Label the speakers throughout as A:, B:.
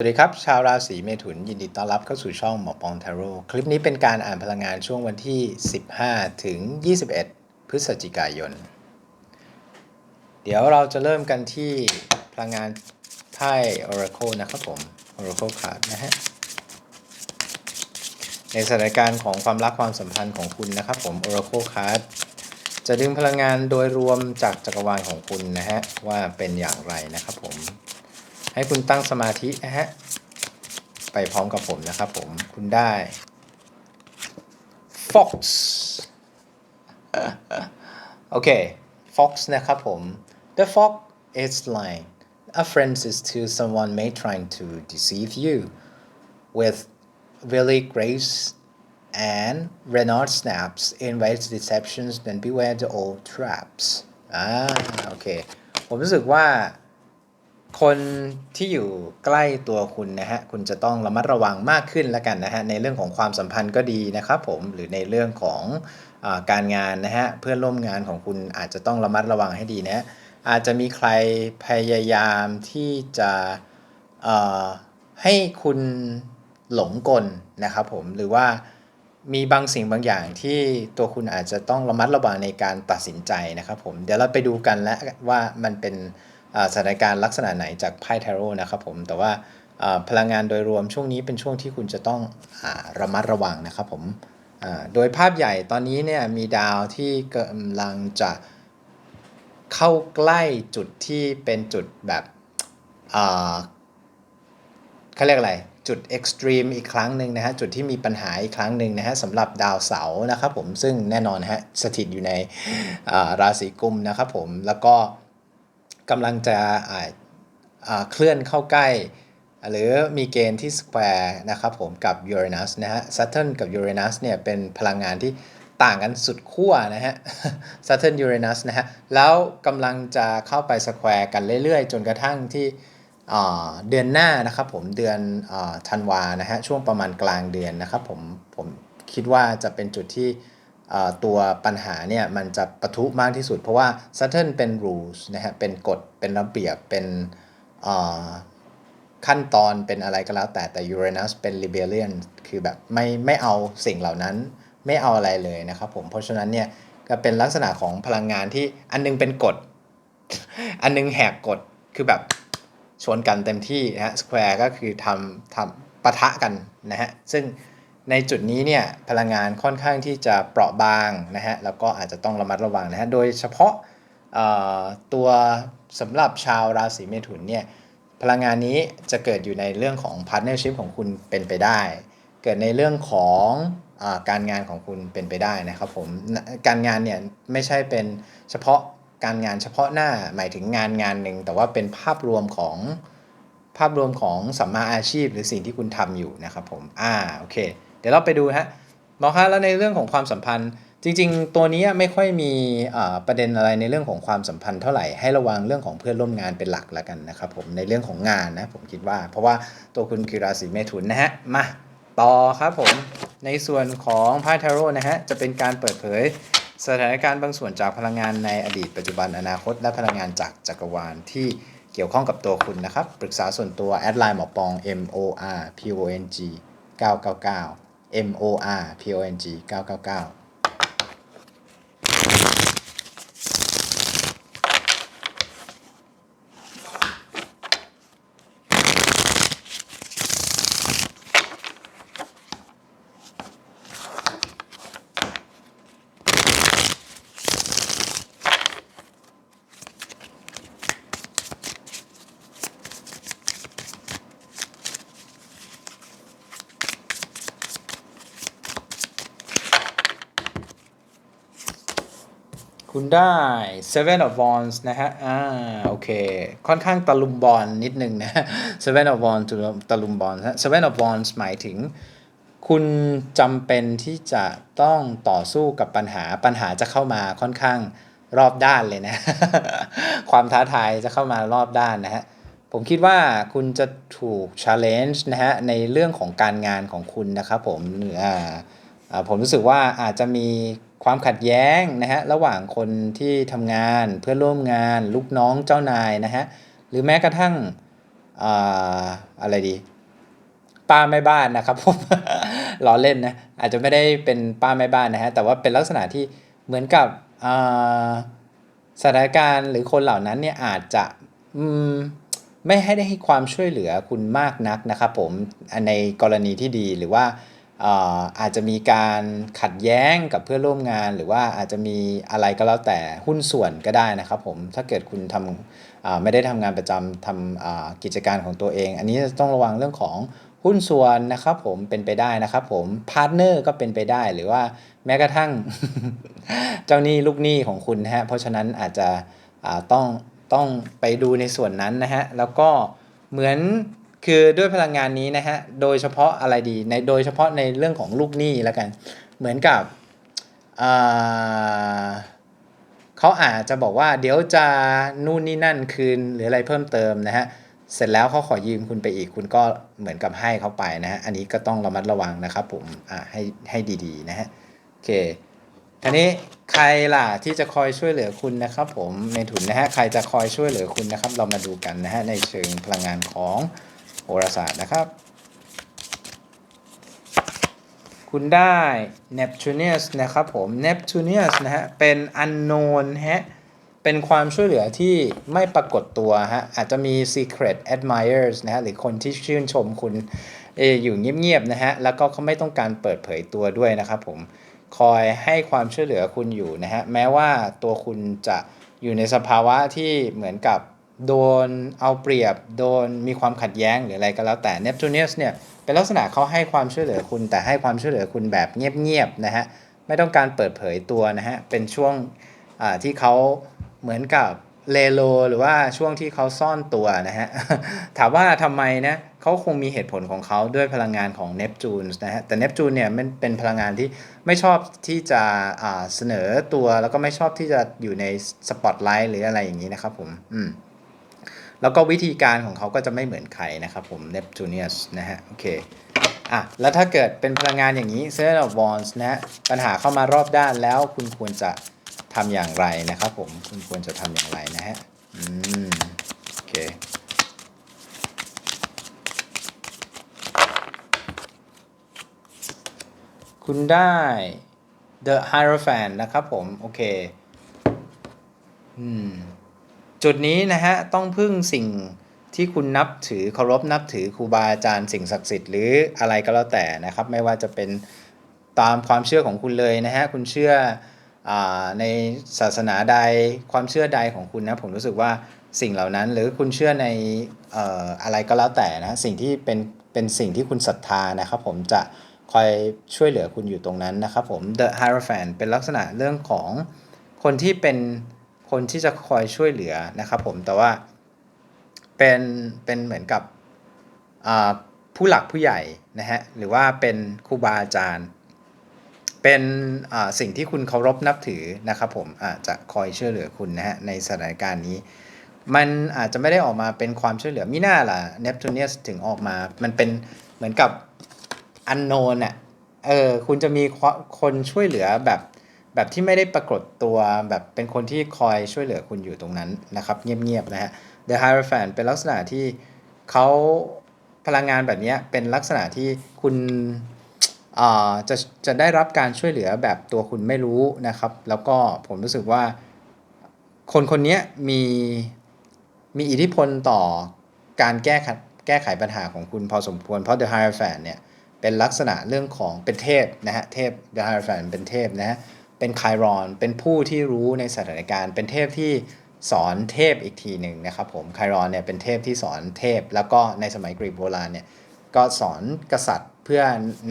A: สวัสดีครับ ชาวราศีเมถุนยินดีต้อนรับเข้าสู่ช่องหมอปองทาโร่คลิปนี้เป็นการอ่านพลังงานช่วงวันที่ 15 ถึง 21 พฤศจิกายน เดี๋ยวเราจะเริ่มกันที่พลังงานไพ่ Oracle นะครับผม Oracle card นะฮะในสถานการณ์ของความรักความสัมพันธ์ของคุณนะครับผม Oracle card จะดึงพลังงานโดยรวมจากจักรวาลของคุณนะฮะว่าเป็นอย่างไรนะครับผม ให้คุณตั้งสมาธินะฮะ ไปพร้อมกับผมนะครับผม คุณได้ Fox โอเค Fox นะครับผม The fox is lying a friend is to someone may trying to deceive you with really grace and Renault snaps invites deceptions then beware the old traps อ่าโอเค ผมรู้สึกว่า คนที่อยู่ใกล้ตัวคุณนะฮะคุณจะต้องระมัดระวังมากขึ้นแล้วกันนะฮะในเรื่องของความสัมพันธ์ก็ดีนะครับผมหรือในเรื่องของอการงานนะฮะเพื่อนร่วมงานของคุณอาจจะต้องระมัดระวังให้ดีนะะอาจจะมีใครพยายามที่จะให้คุณหลงกลนะครับผมหรือว่ามีบางสิ่งบางอย่างที่ตัวคุณอาจจะต้องระมัดระวังในการตัดสินใจนะครับผมเดี๋ยวเราไปดูกันแล้วว่ามันเป็น สถานการณ์ลักษณะไหนจากไพ่ทาโร่นะครับผมแต่ว่าพลังงานโดยรวมช่วงนี้เป็นช่วงที่คุณจะต้องอระมัดระวังนะครับผมโดยภาพใหญ่ตอนนี้เนี่ยมีดาวที่กำลังจะเข้าใกล้จุดที่เป็นจุดแบบเขาเรียกอะไรจุดเอ็กซ์ตรีมอีกครั้งหนึ่งนะฮะจุดที่มีปัญหาอีกครั้งหนึ่งนะฮะสำหรับดาวเสาร์นะครับผมซึ่งแน่นอนฮะสถิตอยู่ในราศีกุมนะครับผมแล้วก็ กำลังจะเคลื่อนเข้าใกล้ หรือมีเกณฑ์ที่สแควร์นะครับผมกับยูเรนัสนะฮะ Saturn กับยูเรนัสเนี่ยเป็นพลังงานที่ต่างกันสุดขั้วนะฮะ Saturn Uranus นะฮะแล้วกำลังจะเข้าไปสแควร์กันเรื่อยๆ จนกระทั่งที่เดือนหน้านะครับผมเดือนธันวานะฮะช่วงประมาณกลางเดือนนะครับผมผมคิดว่าจะเป็นจุดที่ ตัวปัญหาเนี่ยมันจะปะทุมากที่สุด เพราะว่า Saturn เป็น rules นะฮะเป็นกฎเป็นระเบียบเป็นขั้นตอนเป็นอะไรก็แล้วแต่แต่ Uranus เป็น rebellion คือแบบไม่ไม่เอาสิ่งเหล่านั้นไม่เอาอะไรเลยนะครับผมเพราะฉะนั้นเนี่ยก็เป็นลักษณะของพลังงานที่อันนึงเป็นกฎ อันนึงแหกกฎคือแบบชนกันเต็มที่นะฮะ square ก็คือทำทำปะทะกันนะฮะซึ่ง ในจุดนี้เนี่ยพลังงานค่อนข้างที่จะเปราะบางนะฮะแล้วก็อาจจะต้องระมัดระวังนะฮะโดยเฉพาะตัวสำหรับชาวราศีเมถุนเนี่ยพลังงานนี้จะเกิดอยู่ในเรื่องของพาร์ n เนอร์ชิพของคุณเป็นไปได้ เกิดในเรื่องของอการงานของคุณเป็นไปได้นะครับผมการงานเนี่ยไม่ใช่เป็นเฉพาะการงานเฉพาะหน้าหมายถึงงานงานหนึ่งแต่ว่าเป็นภาพรวมของภาพรวมของสัมมาอาชีพ หรือสิ่งที่คุณทำอยู่นะครับผมอ่าโอเค ดี๋ยวเราไปดูฮะหมอคะแล้วในเรื่องของความสัมพันธ์ จริง ๆ ตัวนี้ไม่ค่อยมีประเด็นอะไรในเรื่องของความสัมพันธ์เท่าไหร่ให้ระวังเรื่องของเพื่อนร่วมงานเป็นหลักแล้วกันนะครับผมในเรื่องของงานนะผมคิดว่า เพราะว่าตัวคุณคือราศีเมถุนนะฮะมาต่อครับผมในส่วนของไพ่ทาโร่นะฮะจะเป็นการเปิดเผยสถานการณ์บางส่วนจากพลังงานในอดีตปัจจุบันอนาคต และพลังงานจากจักรวาลที่เกี่ยวข้องกับตัวคุณนะครับ ปรึกษาส่วนตัวแอดไลน์หมอปอง M O R P O N G 999 M O R P O N G 九九九 คุณได้ Seven of Wands นะฮะ อ่า โอเค ค่อนข้างตะลุมบอลนิดนึงนะ Seven of Wands ตะลุมบอลฮะ Seven of Wands หมายถึง คุณจำเป็นที่จะต้องต่อสู้กับปัญหา ปัญหาจะเข้ามาค่อนข้างรอบด้านเลยนะ ความท้าทายจะเข้ามารอบด้านนะฮะ ผมคิดว่าคุณจะถูก challenge นะฮะ ในเรื่องของการงานของคุณนะครับผมอ่าอ่า ผมรู้สึกว่าอาจจะมีความขัดแย้งนะฮะระหว่างคนที่ทำงานเพื่อนร่วมงาน ลูกน้องเจ้านายนะฮะหรือแม้กระทั่งอ่าอะไรดีป้าแม่บ้านนะครับผมล้อเล่นนะอาจจะไม่ได้เป็นป้าแม่บ้านนะฮะแต่ว่าเป็นลักษณะที่เหมือนกับอ่าสถานการณ์หรือคนเหล่านั้นเนี่ยอาจจะมไม่ให้ได้ให้ความช่วยเหลือคุณมากนักนะครับผมในกรณีที่ดีหรือว่า อาจจะมีการขัดแย้งกับเพื่อนร่วมงาน หรือว่าอาจจะมีอะไรก็แล้วแต่หุ้นส่วนก็ได้นะครับผมถ้าเกิดคุณทำไม่ได้ทำงานประจำทำกิจการของตัวเอง อันนี้ต้องระวังเรื่องของหุ้นส่วนนะครับผมเป็นไปได้นะครับผมพาร์ทเนอร์ก็เป็นไปได้หรือว่าแม้กระทั่งเจ้าหนี้ลูกหนี้ของคุณนะฮะเพราะฉะนั้นอาจจะต้องต้องไปดูในส่วนนั้นนะฮะแล้วก็เหมือน คือด้วยพลังงานนี้นะฮะ โดยเฉพาะอะไรดีในโดยเฉพาะในเรื่องของลูกหนี้แล้วกัน เหมือนกับเขาอาจจะบอกว่าเดี๋ยวจะนู่นนี่นั่นคืนหรืออะไรเพิ่มเติมนะฮะ เสร็จแล้วเขาขอยืมคุณไปอีกคุณก็เหมือนกับให้เขาไปนะฮะ อันนี้ก็ต้องระมัดระวังนะครับผมอ่าให้ให้ดีๆนะฮะโอเคทีนี้ใครล่ะที่จะคอยช่วยเหลือคุณนะครับ ผมเมถุนนะฮะใครจะคอยช่วยเหลือคุณนะครับ เรามาดูกันนะฮะในเชิงพลังงานของ โหราศาสตร์นะครับ คุณได้ Neptunius นะครับผม Neptunius นะฮะ เป็น unknown ฮะ เป็นความช่วยเหลือที่ไม่ปรากฏตัวฮะ อาจจะมี secret admirers นะฮะ หรือคนที่ชื่นชมคุณเอออยู่เงียบๆนะฮะ แล้วก็เขาไม่ต้องการเปิดเผยตัวด้วยนะครับผม คอยให้ความช่วยเหลือคุณอยู่นะฮะ แม้ว่าตัวคุณจะอยู่ในสภาวะที่เหมือนกับ โดนเอาเปรียบ โดนมีความขัดแย้งหรืออะไรก็แล้วแต่ Neptunius เนี่ยเป็นลักษณะเขาให้ความช่วยเหลือคุณ แต่ให้ความช่วยเหลือคุณแบบเงียบๆนะฮะไม่ต้องการเปิดเผยตัวนะฮะเป็นช่วงอ่าที่เขาเหมือนกับเลโลหรือว่าช่วงที่เขาซ่อนตัวนะฮะถามว่าทำไมนะเขาคงมีเหตุผลของเขาด้วยพลังงานของเนปจูนนะฮะแต่เนปจูนเนี่ยมันเป็นพลังงานที่ไม่ชอบที่จะอ่าเสนอตัวแล้วก็ไม่ชอบที่จะอยู่ในสปอตไลท์หรืออะไรอย่างนี้นะครับผมอืม แล้วก็วิธีการของเขาก็จะไม่เหมือนใครนะครับผม Neptunius นะฮะโอเคอะแล้วถ้าเกิดเป็นพลังงานอย่างนี้ Seven of Wands นะฮะปัญหาเข้ามารอบด้านแล้วคุณควรจะทำอย่างไรนะครับผมคุณควรจะทำอย่างไรนะฮะอืมโอเคคุณได้ The Hierophant นะครับผม โอเค อืม จุดนี้นะฮะต้องพึ่งสิ่งที่คุณนับถือเคารพนับถือครูบาอาจารย์สิ่งศักดิ์สิทธิ์หรืออะไรก็แล้วแต่นะครับ ไม่ว่าจะเป็นตามความเชื่อของคุณเลยนะฮะคุณเชื่ออในศาสนาใดความเชื่อใดของคุณนะผมรู้สึกว่าสิ่งเหล่านั้น หรือคุณเชื่อในอออะไรก็แล้วแต่นะสิ่งที่เป็นเป็นสิ่งที่คุณศรัทธานะครับผมจะคอยช่วยเหลือคุณอยู่ตรงนั้นนะครับผม The Hierophant เป็นลักษณะเรื่องของคนที่เป็น คนที่จะคอยช่วยเหลือนะครับผมแต่ว่าเป็นเป็นเหมือนกับผู้หลักผู้ใหญ่นะฮะหรือว่าเป็นครูบาอาจารย์ เป็นสิ่งที่คุณเคารพนับถือนะครับผมอาจจะคอยช่วยเหลือคุณนะฮะในสถานการณ์นี้ มันอาจจะไม่ได้ออกมาเป็นความช่วยเหลือมิน่าล่ะเนปจูเนียสถึงออกมา มันเป็นเหมือนกับอันโนนอะเออคุณจะมีคนช่วยเหลือแบบ แบบที่ไม่ได้ปรากฏตัวแบบเป็นคนที่คอยช่วยเหลือคุณอยู่ตรงนั้นนะครับ เงียบๆนะฮะ The Hierophant เป็นลักษณะที่เขาพลังงานแบบเนี้ยเป็นลักษณะที่คุณอ่าจะจะได้รับการช่วยเหลือแบบตัวคุณไม่รู้นะครับ แล้วก็ผมรู้สึกว่า คนคนนี้มีมีอิทธิพลต่อการแก้ไขแก้ไขปัญหาของคุณพอสมควร เพราะ The Hierophant เนี่ยเป็นลักษณะเรื่องของเป็นเทพนะฮะเทพ The Hierophant เป็นเทพนะฮะ เป็นไครอน เป็นผู้ที่รู้ในสถานการณ์ เป็นเทพที่สอนเทพอีกทีหนึ่งนะครับผมไครอนเนี่ยเป็นเทพที่สอนเทพ แล้วก็ในสมัยกรีกโบราณเนี่ยก็สอนกษัตริย์เพื่อ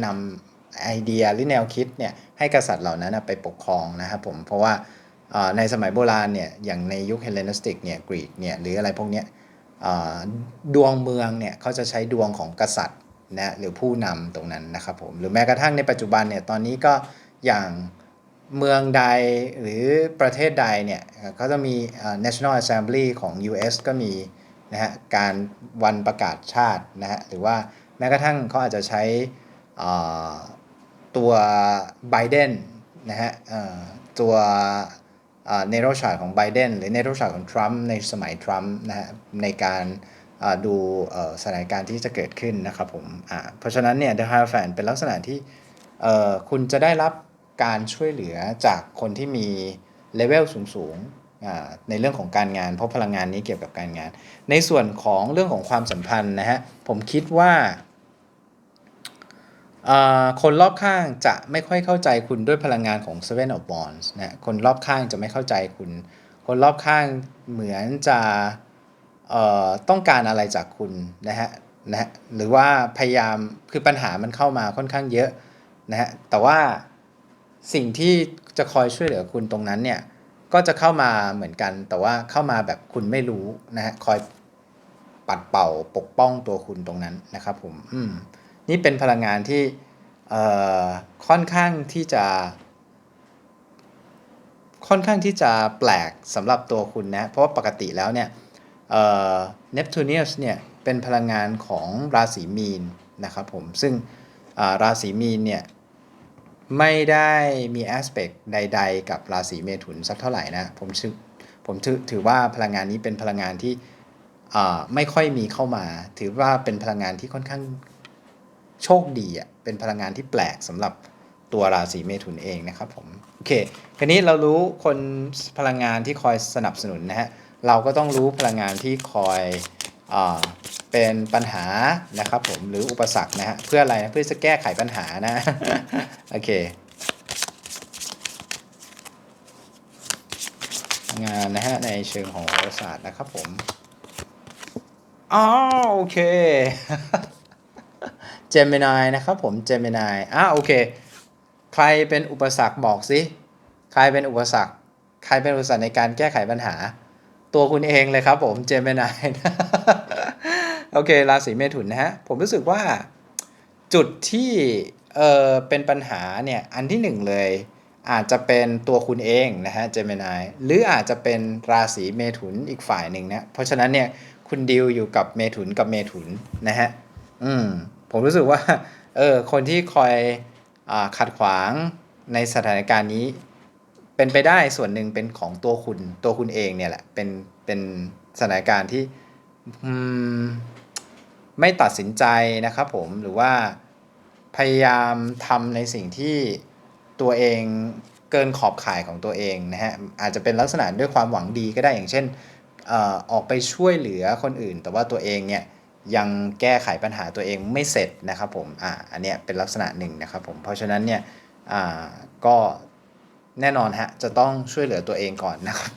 A: นำไอเดียหรือแนวคิดเนี่ยให้กษัตริย์เหล่านั้นไปปกครองนะครับผมเพราะว่าในสมัยโบราณเนี่ยอย่างในยุคเฮเลนิสติกเนี่ยกรีกเนี่ยหรืออะไรพวกเนี้ยดวงเมืองเนี่ยเขาจะใช้ดวงของกษัตริย์นะหรือผู้นำตรงนั้นนะครับผมหรือแม้กระทั่งในปัจจุบันเนี่ยตอนนี้ก็อย่าง เมืองใดหรือประเทศใดเนี่ยเขาจะมี National Assembly ของ US ก็มีนะฮะการวันประกาศชาตินะฮะหรือว่าแม้กระทั่งเขาอาจจะใช้ตัวไบเดนนะฮะตัวเนโรชาของไบเดนหรือเนโรชาของทรัมป์ในสมัยทรัมป์นะฮะในการดูสถานการณ์ที่จะเกิดขึ้นนะครับผมเพราะฉะนั้นเนี่ย The Hierophant เป็นลักษณะที่คุณจะได้รับ การช่วยเหลือจากคนที่มีเลเวลสูงๆในเรื่องของการงาน เพราะพลังงานนี้เกี่ยวกับการงาน ในส่วนของเรื่องของความสัมพันธ์นะฮะผมคิดว่าคนรอบข้างจะไม่ค่อยเข้าใจคุณด้วยพลังงานของ Seven of Wands นะคนรอบข้างจะไม่เข้าใจคุณ คนรอบข้างเหมือนจะต้องการอะไรจากคุณนะฮะนะฮะหรือว่าพยายามคือปัญหามันเข้ามาค่อนข้างเยอะนะฮะแต่ว่า สิ่งที่จะคอยช่วยเหลือคุณตรงนั้นเนี่ยก็จะเข้ามาเหมือนกัน แต่ว่าเข้ามาแบบคุณไม่รู้นะฮะคอยปัดเป่าปกป้องตัวคุณตรงนั้นนะครับผมอืมนี่เป็นพลังงานที่เอ่อค่อนข้างที่จะ ค่อนข้างที่จะแปลกสำหรับตัวคุณนะ เพราะว่าปกติแล้วเนี่ยเนปทูเนียสเนี่ยเป็นพลังงานของราศีมีนนะครับผมซึ่งราศีมีนเนี่ย ไม่ได้มีแอสเปกใด ๆ กับราศีเมถุนสักเท่าไหร่นะ ผมถือผมถือถือว่าพลังงานนี้เป็นพลังงานที่ไม่ค่อยมีเข้ามา ถือว่าเป็นพลังงานที่ค่อนข้างโชคดีอะเป็นพลังงานที่แปลกสำหรับตัวราศีเมถุนเองนะครับผมโอเคคราวนี้เรารู้คนพลังงานที่คอยสนับสนุนนะฮะเราก็ต้องรู้พลังงานที่คอย เป็นปัญหานะครับผมหรืออุปสรรคนะฮะเพื่ออะไรนะเพื่อจะแก้ไขปัญหานะโอเคงานนะฮะในเชิงของโหราศาสตร์นะครับผมอ๋อโอเคเจมินายนะครับผมเจมินายอะโอเค ใครเป็นอุปสรรคบอกสิใครเป็นอุปสรรค ใครเป็นอุปสรรคในการแก้ไขปัญหา ตัวคุณเองเลยครับผมเจมินาย โอเค ราศีเมถุนนะฮะ ผมรู้สึกว่าจุดที่เออเป็นปัญหาเนี่ย อันที่หนึ่งเลย อาจจะเป็นตัวคุณเองนะฮะเจมินายหรืออาจจะเป็นราศีเมถุนอีกฝ่ายหนึ่งนะเพราะฉะนั้นเนี่ยคุณดิวอยู่กับเมถุนกับเมถุนนะฮะอืมผมรู้สึกว่าเออคนที่คอยอาขัดขวางในสถานการณ์นี้ เป็นไปได้ส่วนหนึ่งเป็นของตัวคุณตัวคุณเองเนี่ยแหละเป็นเป็นสถานการณ์ที่อืม ไม่ตัดสินใจนะครับผมหรือว่าพยายามทำในสิ่งที่ตัวเองเกินขอบข่ายของตัวเองนะฮะอาจจะเป็นลักษณะด้วยความหวังดีก็ได้อย่างเช่นเอ่อออกไปช่วยเหลือคนอื่น แต่ว่าตัวเองเนี่ยยังแก้ไขปัญหาตัวเองไม่เสร็จนะครับผมอ่าอันเนี้ยเป็นลักษณะหนึ่งนะครับผมเพราะฉะนั้นเนี่ยอ่าก็แน่นอนฮะจะต้องช่วยเหลือตัวเองก่อนนะครับ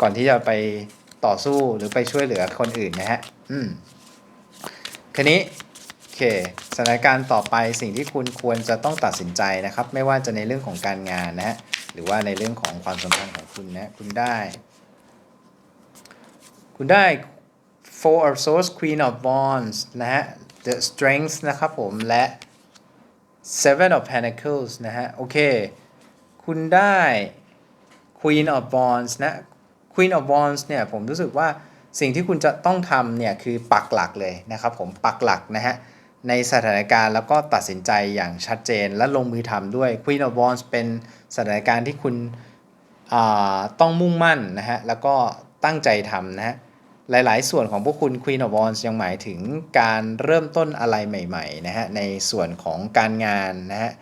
A: ก่อนที่จะไปต่อสู้หรือไปช่วยเหลือคนอื่นนะฮะอืม คันนี้โอเคสถานการณ์ต่อไปสิ่งที่คุณควรจะต้องตัดสินใจนะครับ ไม่ว่าจะในเรื่องของการงานนะฮะหรือว่าในเรื่องของความสัมพันธ์ของคุณนะคุณได้ คุณได้ Four of Swords Queen of Wands นะฮะ The Strength นะครับผมและ Seven of Pentacles นะฮะโอเคคุณได้ Queen of Wands นะ Queen of Wands เนี่ยผมรู้สึกว่า สิ่งที่คุณจะต้องทำเนี่ยคือปักหลักเลยนะครับผมปักหลักนะฮะในสถานการณ์แล้วก็ตัดสินใจอย่างชัดเจนและลงมือทำด้วย Queen of Wands เป็นสถานการณ์ที่คุณอ่าต้องมุ่งมั่นนะฮะแล้วก็ตั้งใจทำนะฮะหลาย ๆ ส่วนของพวกคุณ Queen of Wands ยังหมายถึงการเริ่มต้นอะไรใหม่ ๆ นะฮะในส่วนของการงานนะฮะ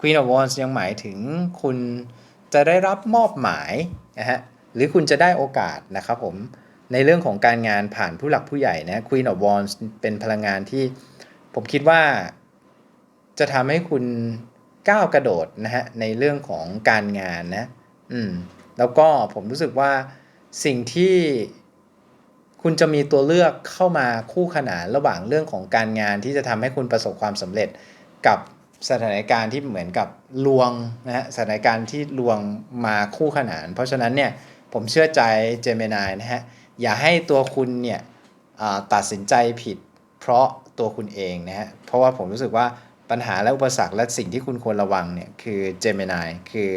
A: Queen of Wands ยังหมายถึงคุณจะได้รับมอบหมายนะฮะหรือคุณจะได้โอกาสนะครับผม ในเรื่องของการงานผ่านผู้หลักผู้ใหญ่นะ Queen of Wands เป็นพลังงานที่ผมคิดว่า จะทำให้คุณก้าวกระโดดนะฮะในเรื่องของการงานนะ อืม แล้วก็ผมรู้สึกว่าสิ่งที่คุณจะมีตัวเลือกเข้ามาคู่ขนานระหว่างเรื่องของการงานที่จะทำให้คุณประสบความสำเร็จกับสถานการณ์ที่เหมือนกับลวงนะฮะสถานการณ์ที่ลวงมาคู่ขนาน เพราะฉะนั้นเนี่ยผมเชื่อใจเจมินายนะฮะ อย่าให้ตัวคุณเนี่ยตัดสินใจผิด เพราะตัวคุณเองนะฮะ เพราะว่าผมรู้สึกว่าปัญหาและอุปสรรคและสิ่งที่คุณควรระวังเนี่ยคือเจมินายคือ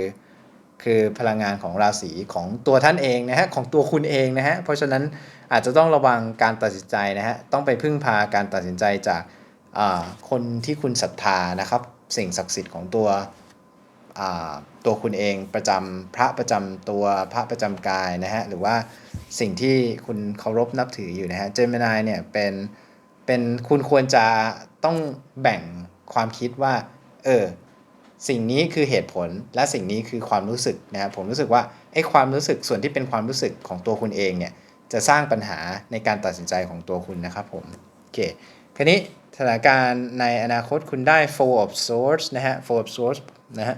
A: คือพลังงานของราศีของตัวท่านเองนะฮะของตัวคุณเองนะฮะเพราะฉะนั้นอาจจะต้องระวังการตัดสินใจนะฮะต้องไปพึ่งพาการตัดสินใจจากคนที่คุณศรัทธานะครับ สิ่งศักดิ์สิทธิ์ของตัว ตัวคุณเองประจำพระประจำตัวพระประจำกายนะฮะหรือว่าสิ่งที่คุณเคารพนับถืออยู่นะฮะเจมินายเนี่ยเป็นเป็นคุณควรจะต้องแบ่งความคิดว่าเออสิ่งนี้คือเหตุผลและสิ่งนี้คือความรู้สึกนะครับผมรู้สึกว่าไอ้ความรู้สึกส่วนที่เป็นความรู้สึกของตัวคุณเองเนี่ยจะสร้างปัญหาในการตัดสินใจของตัวคุณนะครับผมโอเคคราวนี้สถานการณ์ในอนาคตคุณได้ four of swords นะฮะ four of swords นะฮะ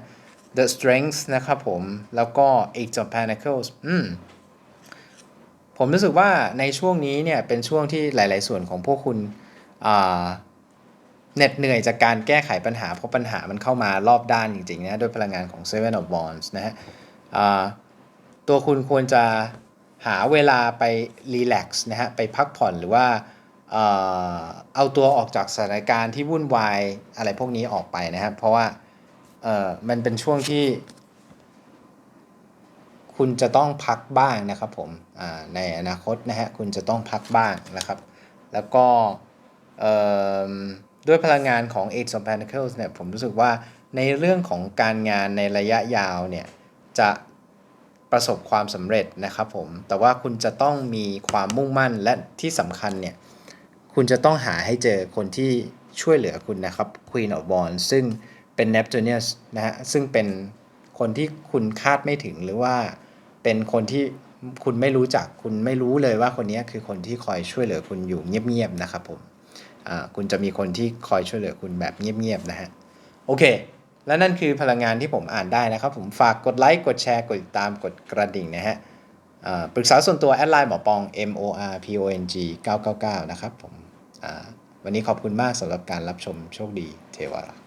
A: the strength นะครับผม แล้วก็ eight of pentacles อืมผมรู้สึกว่าในช่วงนี้เนี่ยเป็นช่วงที่หลาย ๆ ส่วนของพวกคุณเหน็ดเหนื่อยจากการแก้ไขปัญหา เพราะปัญหามันเข้ามารอบด้านจริง ๆ นะด้วยพลังงานของ Seven of Wands นะฮะตัวคุณควรจะหาเวลาไปรีแลกซ์นะฮะไปพักผ่อนหรือว่าเอ่อเอาตัวออกจากสถานการณ์ที่วุ่นวายอะไรพวกนี้ออกไปนะครับเพราะว่า เอ่อมันเป็นช่วงที่คุณจะต้องพักบ้างนะครับผมอ่าในอนาคตนะฮะคุณจะต้องพักบ้างนะครับ แล้วก็เอิ่มด้วยพลังงานของ Eight of Pentacles เนี่ยผมรู้สึกว่าในเรื่องของการงานในระยะยาวเนี่ยจะประสบความสำเร็จนะครับผม แต่ว่าคุณจะต้องมีความมุ่งมั่นและที่สำคัญเนี่ยคุณจะต้องหาให้เจอคนที่ช่วยเหลือคุณนะครับ Queen of Wands ซึ่ง เป็น Neptunus นะฮะซึ่งเป็นคนที่คุณคาดไม่ถึงหรือว่าเป็นคนที่คุณไม่รู้จักคุณไม่รู้เลยว่าคนนี้คือคนที่คอยช่วยเหลือคุณอยู่เงียบๆนะครับผมคุณจะมีคนที่คอยช่วยเหลือคุณแบบเงียบๆนะฮะโอเค และนั่นคือพลังงานที่ผมอ่านได้นะครับ ผมฝากกดไลค์กดแชร์กดติดตามกดกระดิ่งนะฮะปรึกษาส่วนตัวแอดไลน์หมอปอง M O R P O N G 999 นะครับผมวันนี้ขอบคุณมากสำหรับการรับชมโชคดีเทวารักษ